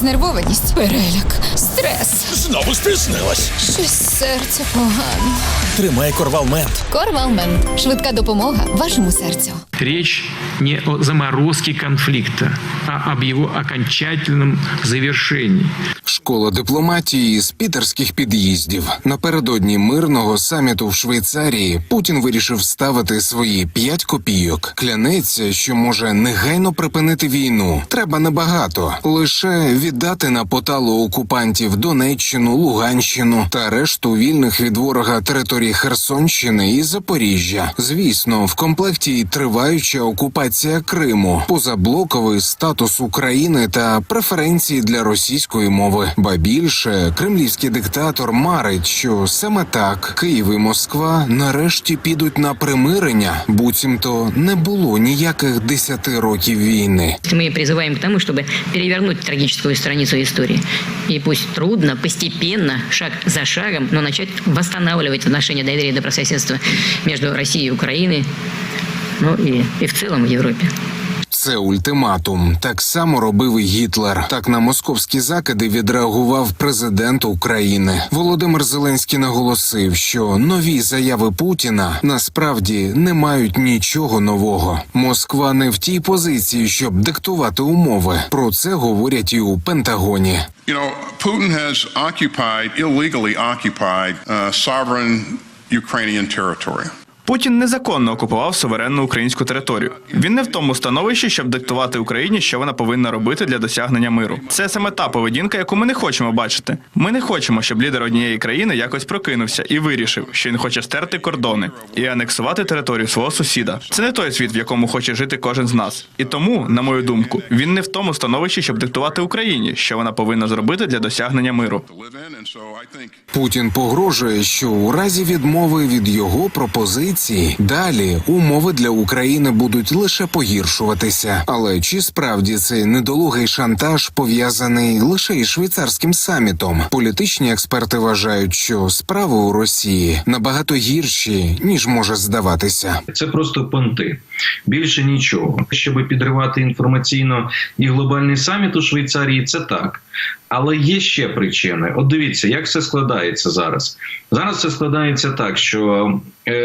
Знервованість, переляк, стрес. Знову спізнилась. Щось серце погано. Тримай корвалмент. Корвалмен. Швидка допомога вашому серцю. Речь не о заморозке конфликта, а об его окончательном завершении. Школа дипломатії з пітерських під'їздів. Напередодні мирного саміту в Швейцарії Путін вирішив ставити свої п'ять копійок. Клянеться, що може негайно припинити війну. Треба небагато, лише віддати на поталу окупантів Донеччину, Луганщину та решту вільних від ворога територій Херсонщини і Запоріжжя. Звісно, в комплекті й триваюча окупація Криму, позаблоковий статус України та преференції для російської мови. Ба більше кремлівський диктатор марить, що саме так Київ і Москва нарешті підуть на примирення, буцімто не було ніяких десяти років війни. Мы призываем к тому, чтобы перевернуть трагическую страницу истории. И пусть трудно, постепенно, шаг за шагом, но начать восстанавливать отношения доверия и добрососедства между Россией и Украиной, ну и, и в целом в Европе. Це ультиматум. Так само робив і Гітлер. Так на московські закиди відреагував президент України. Володимир Зеленський наголосив, що нові заяви Путіна насправді не мають нічого нового. Москва не в тій позиції, щоб диктувати умови. Про це говорять і у Пентагоні. You know, Putin has occupied, illegally occupied, uh, sovereign Ukrainian territory. Путін незаконно окупував суверенну українську територію. Він не в тому становищі, щоб диктувати Україні, що вона повинна робити для досягнення миру. Це саме та поведінка, яку ми не хочемо бачити. Ми не хочемо, щоб лідер однієї країни якось прокинувся і вирішив, що він хоче стерти кордони і анексувати територію свого сусіда. Це не той світ, в якому хоче жити кожен з нас. І тому, на мою думку, він не в тому становищі, щоб диктувати Україні, що вона повинна зробити для досягнення миру. Путін погрожує, що у разі відмови від його пропозиції далі умови для України будуть лише погіршуватися. Але чи справді цей недолугий шантаж пов'язаний лише із швейцарським самітом? Політичні експерти вважають, що справи у Росії набагато гірші ніж може здаватися. Це просто понти. Більше нічого. Щоб підривати інформаційно і глобальний саміт у Швейцарії, це так. Але є ще причини. От дивіться, як все складається зараз. Зараз це складається так, що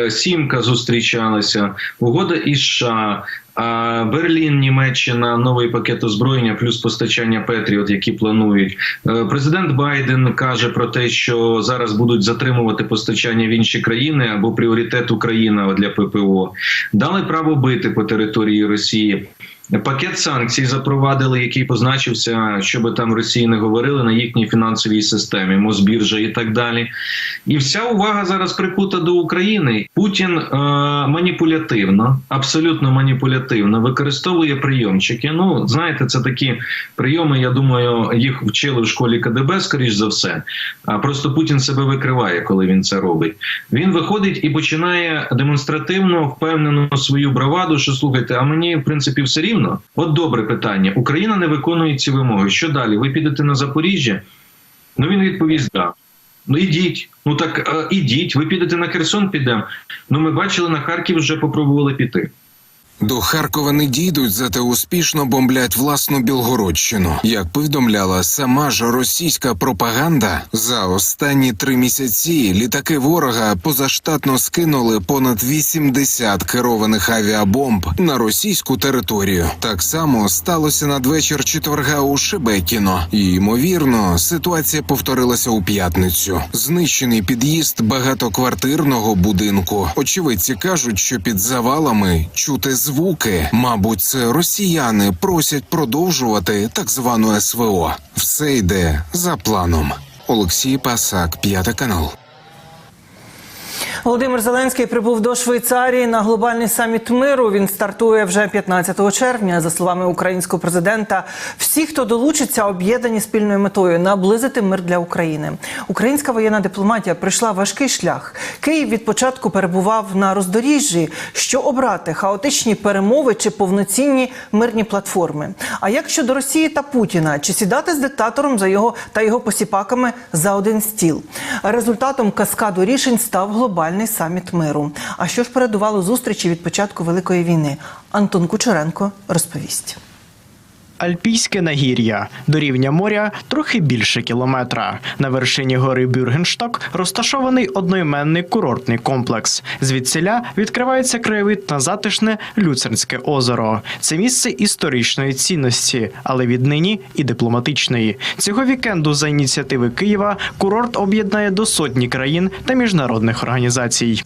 сімка зустрічалася, угода із США. Берлін, Німеччина, новий пакет озброєння, плюс постачання Петріот, які планують. Е, Президент Байден каже про те, що зараз будуть затримувати постачання в інші країни або пріоритет Україна для ППО. Дали право бити по території Росії. Пакет санкцій запровадили, який позначився, що би там Росії не говорили на їхній фінансовій системі, Мосбіржа і так далі. І вся увага зараз прикута до України. Путін е, маніпулятивно, абсолютно маніпулятивно використовує прийомчики. Ну, знаєте, це такі прийоми. Я думаю, їх вчили в школі КДБ, скоріш за все. А просто Путін себе викриває, коли він це робить. Він виходить і починає демонстративно впевнено свою браваду, що слухайте, а мені в принципі все рівно. От добре питання. Україна не виконує ці вимоги. Що далі? Ви підете на Запоріжжя? Ну він відповість: да. Ну ідіть. Ну так е, ідіть. Ви підете на Херсон, підемо. Ну ми бачили на Харків, вже попробували піти. До Харкова не дійдуть, зате успішно бомблять власну Білгородщину. Як повідомляла сама ж російська пропаганда, за останні три місяці літаки ворога позаштатно скинули понад 80 керованих авіабомб на російську територію. Так само сталося надвечір четверга у Шебекіно. І ймовірно, ситуація повторилася у п'ятницю. Знищений під'їзд багатоквартирного будинку. Очевидці кажуть, що під завалами чути звуки. Мабуть, це росіяни просять продовжувати так звану СВО. Все йде за планом. Олексій Пасак, п'ятий канал. Володимир Зеленський прибув до Швейцарії на глобальний саміт миру. Він стартує вже 15 червня. За словами українського президента, всі, хто долучиться, об'єднані спільною метою наблизити мир для України. Українська воєнна дипломатія пройшла важкий шлях. Київ від початку перебував на роздоріжжі, що обрати хаотичні перемови чи повноцінні мирні платформи. А як щодо Росії та Путіна, чи сідати з диктатором за його та його посіпаками за один стіл? Результатом каскаду рішень став глобальний саміт миру. А що ж передувало зустрічі від початку великої війни? Антон Кучеренко розповість. Альпійське нагір'я до рівня моря трохи більше кілометра. На вершині гори Бюргеншток розташований одноіменний курортний комплекс. Звідсіля відкривається краєвид на затишне Люцернське озеро. Це місце історичної цінності, але віднині і дипломатичної. Цього вікенду за ініціативи Києва курорт об'єднає до сотні країн та міжнародних організацій.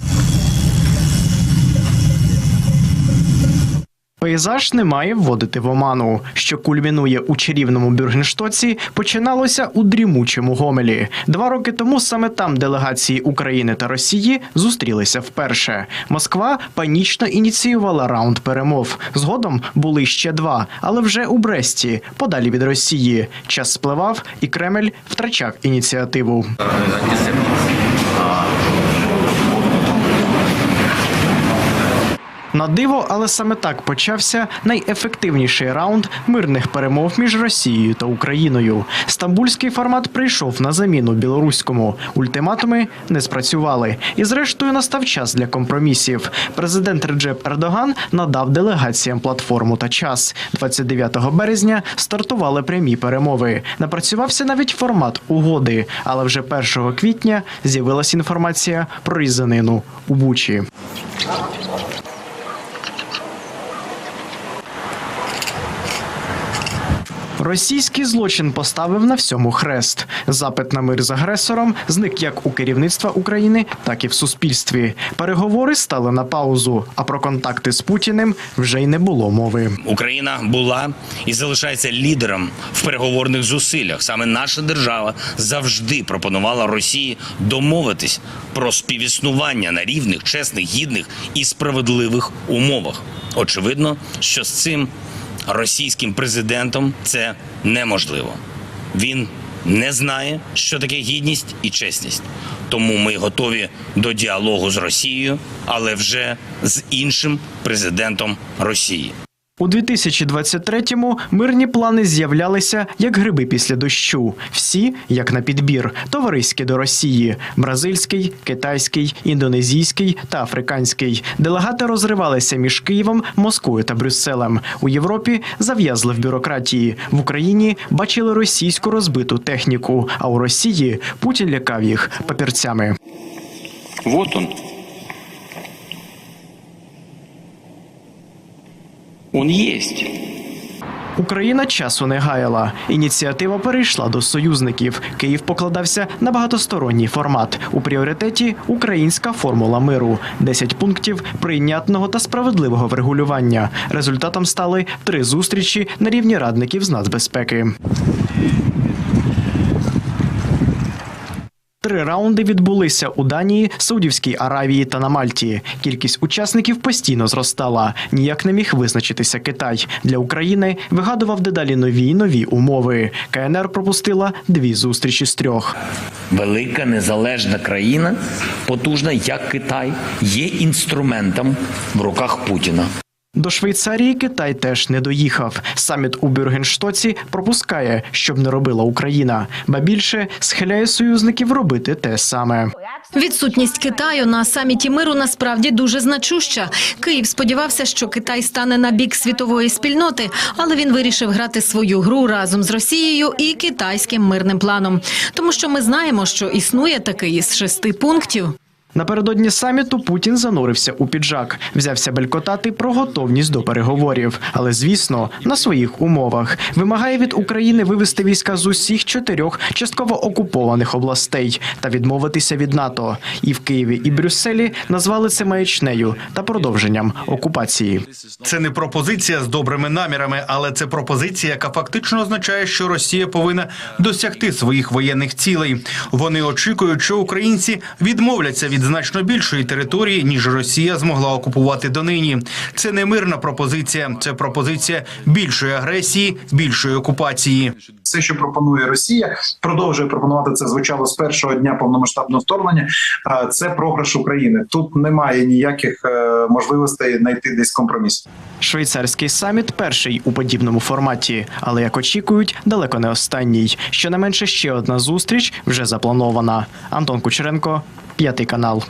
Пейзаж не має вводити в оману. Що кульмінує у чарівному Бюргенштоці, починалося у дрімучому Гомелі. Два роки тому саме там делегації України та Росії зустрілися вперше. Москва панічно ініціювала раунд перемов. Згодом були ще два, але вже у Бресті, подалі від Росії. Час спливав, і Кремль втрачав ініціативу. На диво, але саме так почався найефективніший раунд мирних перемов між Росією та Україною. Стамбульський формат прийшов на заміну білоруському. Ультиматуми не спрацювали. І зрештою настав час для компромісів. Президент Реджеп Ердоган надав делегаціям платформу та час. 29 березня стартували прямі перемови. Напрацювався навіть формат угоди, але вже 1 квітня з'явилася інформація про різанину у Бучі. Російський злочин поставив на всьому хрест. Запит на мир з агресором зник як у керівництва України, так і в суспільстві. Переговори стали на паузу. А про контакти з Путіним вже й не було мови. Україна була і залишається лідером в переговорних зусиллях. Саме наша держава завжди пропонувала Росії домовитись про співіснування на рівних, чесних, гідних і справедливих умовах. Очевидно, що з цим російським президентом це неможливо. Він не знає, що таке гідність і чесність. Тому ми готові до діалогу з Росією, але вже з іншим президентом Росії. У 2023-му мирні плани з'являлися як гриби після дощу. Всі як на підбір: товариські до Росії, бразильський, китайський, індонезійський та африканський. Делегати розривалися між Києвом, Москвою та Брюсселем. У Європі зав'язли в бюрократії. В Україні бачили російську розбиту техніку. А у Росії Путін лякав їх папірцями. Вот он. Он есть. Україна часу не гаяла. Ініціатива перейшла до союзників. Київ покладався на багатосторонній формат. У пріоритеті українська формула миру. 10 пунктів прийнятного та справедливого врегулювання. Результатом стали три зустрічі на рівні радників з нацбезпеки. Три раунди відбулися у Данії, Саудівській Аравії та на Мальті. Кількість учасників постійно зростала. Ніяк не міг визначитися Китай. Для України вигадував дедалі нові й нові умови. КНР пропустила дві зустрічі з трьох. Велика незалежна країна, потужна як Китай, є інструментом в руках Путіна. До Швейцарії Китай теж не доїхав. Саміт у Бюргенштоці пропускає, щоб не робила Україна, ба більше схиляє союзників робити те саме. Відсутність Китаю на саміті миру насправді дуже значуща. Київ сподівався, що Китай стане на бік світової спільноти, але він вирішив грати свою гру разом з Росією і китайським мирним планом. Тому що ми знаємо, що існує такий із шести пунктів. Напередодні саміту Путін занурився у піджак, взявся белькотати про готовність до переговорів, але звісно на своїх умовах вимагає від України вивести війська з усіх чотирьох частково окупованих областей та відмовитися від НАТО. І в Києві і Брюсселі назвали це маячнею та продовженням окупації. Це не пропозиція з добрими намірами, але це пропозиція, яка фактично означає, що Росія повинна досягти своїх воєнних цілей. Вони очікують, що українці відмовляться від значно більшої території, ніж Росія змогла окупувати донині. Це не мирна пропозиція, це пропозиція більшої агресії, більшої окупації. Все, що пропонує Росія, продовжує пропонувати це. Звучало з першого дня повномасштабного вторгнення. а Це програш України. Тут немає ніяких е, можливостей знайти десь компроміс. Швейцарський саміт перший у подібному форматі, але як очікують, далеко не останній. Щонайменше ще одна зустріч вже запланована. Антон Кучеренко, п'ятий канал.